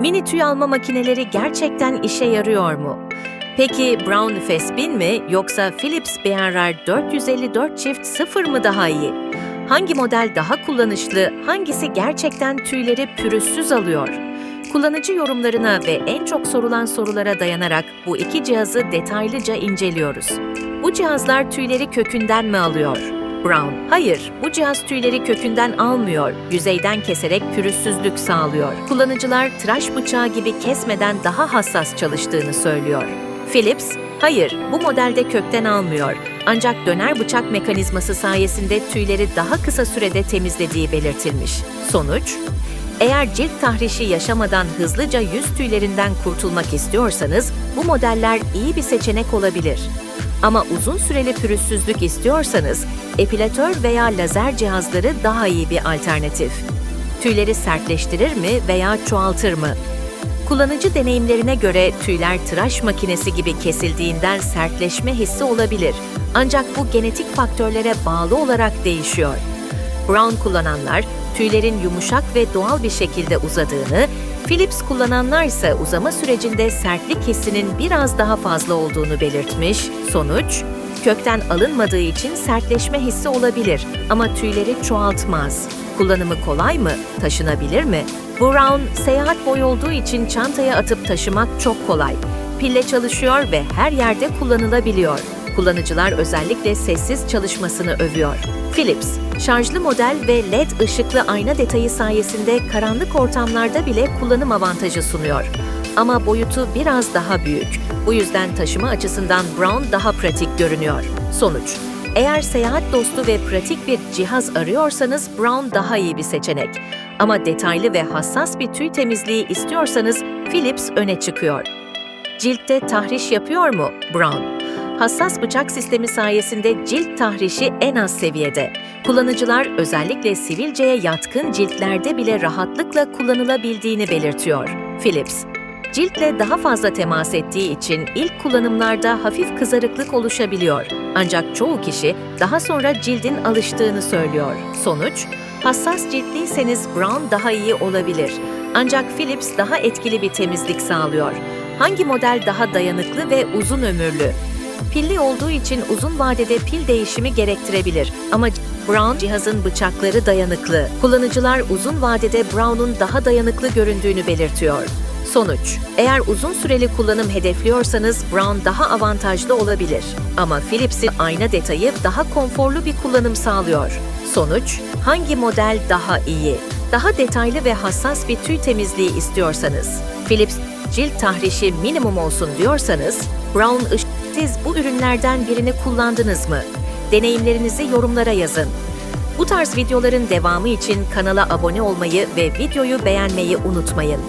Mini tüy alma makineleri gerçekten işe yarıyor mu? Peki Brown Fespin mi yoksa Philips BRR 454 çift 0 mı daha iyi? Hangi model daha kullanışlı, hangisi gerçekten tüyleri pürüzsüz alıyor? Kullanıcı yorumlarına ve en çok sorulan sorulara dayanarak bu iki cihazı detaylıca inceliyoruz. Bu cihazlar tüyleri kökünden mi alıyor? Brown, hayır, bu cihaz tüyleri kökünden almıyor, yüzeyden keserek pürüzsüzlük sağlıyor. Kullanıcılar tıraş bıçağı gibi kesmeden daha hassas çalıştığını söylüyor. Philips, hayır, bu modelde kökten almıyor. Ancak döner bıçak mekanizması sayesinde tüyleri daha kısa sürede temizlediği belirtilmiş. Sonuç, eğer cilt tahrişi yaşamadan hızlıca yüz tüylerinden kurtulmak istiyorsanız bu modeller iyi bir seçenek olabilir. Ama uzun süreli pürüzsüzlük istiyorsanız epilatör veya lazer cihazları daha iyi bir alternatif. Tüyleri sertleştirir mi veya çoğaltır mı? Kullanıcı deneyimlerine göre tüyler tıraş makinesi gibi kesildiğinden sertleşme hissi olabilir. Ancak bu genetik faktörlere bağlı olarak değişiyor. Brown kullananlar tüylerin yumuşak ve doğal bir şekilde uzadığını, Philips kullananlar ise uzama sürecinde sertlik hissinin biraz daha fazla olduğunu belirtmiş. Sonuç, kökten alınmadığı için sertleşme hissi olabilir ama tüyleri çoğaltmaz. Kullanımı kolay mı? Taşınabilir mi? Brown, seyahat boyu olduğu için çantaya atıp taşımak çok kolay. Pille çalışıyor ve her yerde kullanılabiliyor. Kullanıcılar özellikle sessiz çalışmasını övüyor. Philips, şarjlı model ve LED ışıklı ayna detayı sayesinde karanlık ortamlarda bile kullanım avantajı sunuyor. Ama boyutu biraz daha büyük. Bu yüzden taşıma açısından Brown daha pratik görünüyor. Sonuç, eğer seyahat dostu ve pratik bir cihaz arıyorsanız Brown daha iyi bir seçenek. Ama detaylı ve hassas bir tüy temizliği istiyorsanız Philips öne çıkıyor. Ciltte tahriş yapıyor mu Brown? Hassas bıçak sistemi sayesinde cilt tahrişi en az seviyede. Kullanıcılar özellikle sivilceye yatkın ciltlerde bile rahatlıkla kullanılabildiğini belirtiyor. Philips, ciltle daha fazla temas ettiği için ilk kullanımlarda hafif kızarıklık oluşabiliyor. Ancak çoğu kişi daha sonra cildin alıştığını söylüyor. Sonuç, hassas ciltliyseniz Brown daha iyi olabilir. Ancak Philips daha etkili bir temizlik sağlıyor. Hangi model daha dayanıklı ve uzun ömürlü? Pilli olduğu için uzun vadede pil değişimi gerektirebilir ama Brown cihazın bıçakları dayanıklı. Kullanıcılar uzun vadede Brown'un daha dayanıklı göründüğünü belirtiyor. Sonuç, eğer uzun süreli kullanım hedefliyorsanız Brown daha avantajlı olabilir. Ama Philips'in ayna detayı daha konforlu bir kullanım sağlıyor. Sonuç, hangi model daha iyi? Daha detaylı ve hassas bir tüy temizliği istiyorsanız, Philips cilt tahrişi minimum olsun diyorsanız, Brown ışık siz bu ürünlerden birini kullandınız mı? Deneyimlerinizi yorumlara yazın. Bu tarz videoların devamı için kanala abone olmayı ve videoyu beğenmeyi unutmayın.